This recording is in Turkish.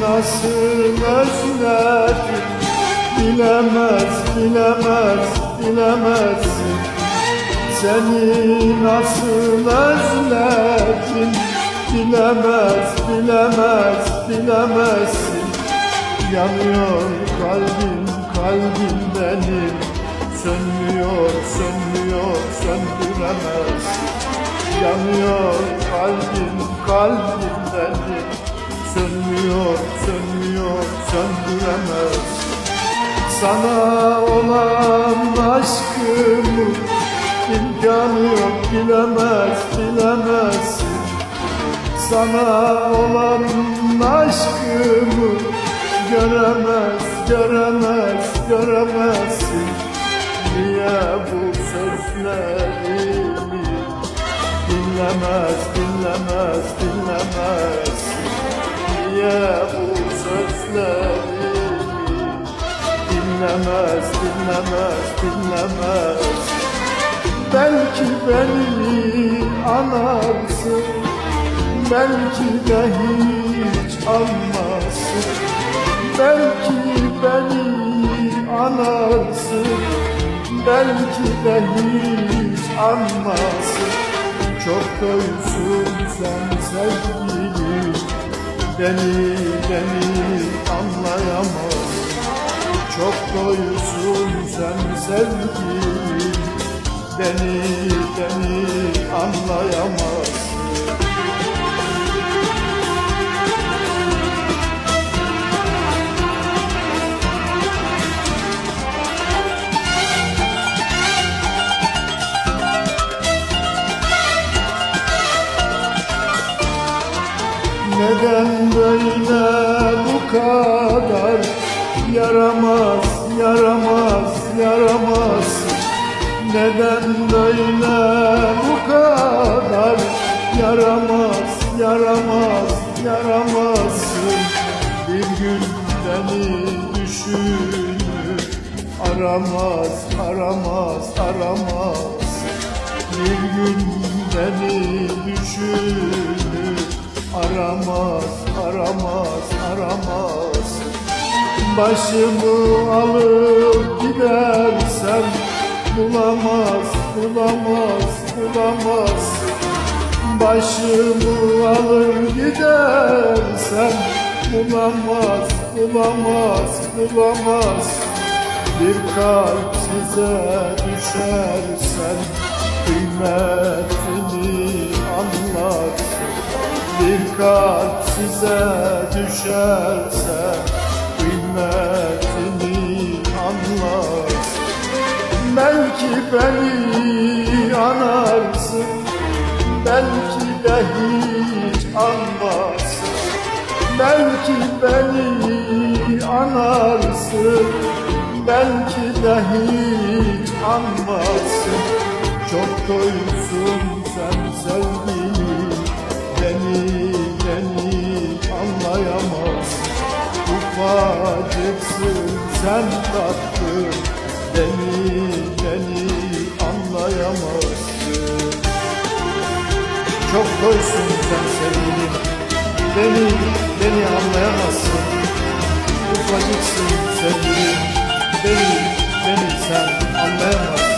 nasıl özledim? Bilemez, bilemez, bilemezsin Seni nasıl özledim? Bilemez, bilemez, bilemezsin Yanıyor kalbim, kalbim benim. Sönmüyor, sönmüyor, söndüremezsin Yanıyor kalbim, kalbim benim Sönmüyor, sönmüyor, söndüremez. Sana olan aşkımı imkanı yok bilemez, bilemezsin Sana olan aşkımı göremez, göremez, göremezsin. Niye bu sözlerimi Dinlemez, dinlemez, dinlemez Niye bu sözlerimi Dinlemez, dinlemez, dinlemez. Belki beni anarsın Belki de hiç anmazsın Belki beni anarsın Belki de hiç anmazsın çok doysun sen sevgilim Beni, beni anlayamaz Çok doysun sen sevgilim Beni, beni anlayamaz Neden böyle bu kadar? Yaramaz, yaramaz, yaramaz. Neden böyle bu kadar? Yaramaz, yaramaz, yaramazsın Bir gün beni düşünür. Aramaz, aramaz, aramaz. Bir gün beni düşünür aramaz, aramaz, aramaz. Başımı alıp gidersen bulamaz, bulamaz, bulamaz. Başımı alır gidersen bulamaz, bulamaz, bulamaz. Bir kalp size düşersen kıymetini kalp size düşerse kıymetini anlar Belki beni anarsın Belki de hiç anmazsın Belki beni anarsın Belki de hiç anmazsın Çok doysun Ufacıksın sen tatlım Beni, beni anlayamazsın. Çok koysun sen sevgilim. Beni, beni anlayamazsın. Ufacıksın sevgilim. Beni, beni sen anlayamazsın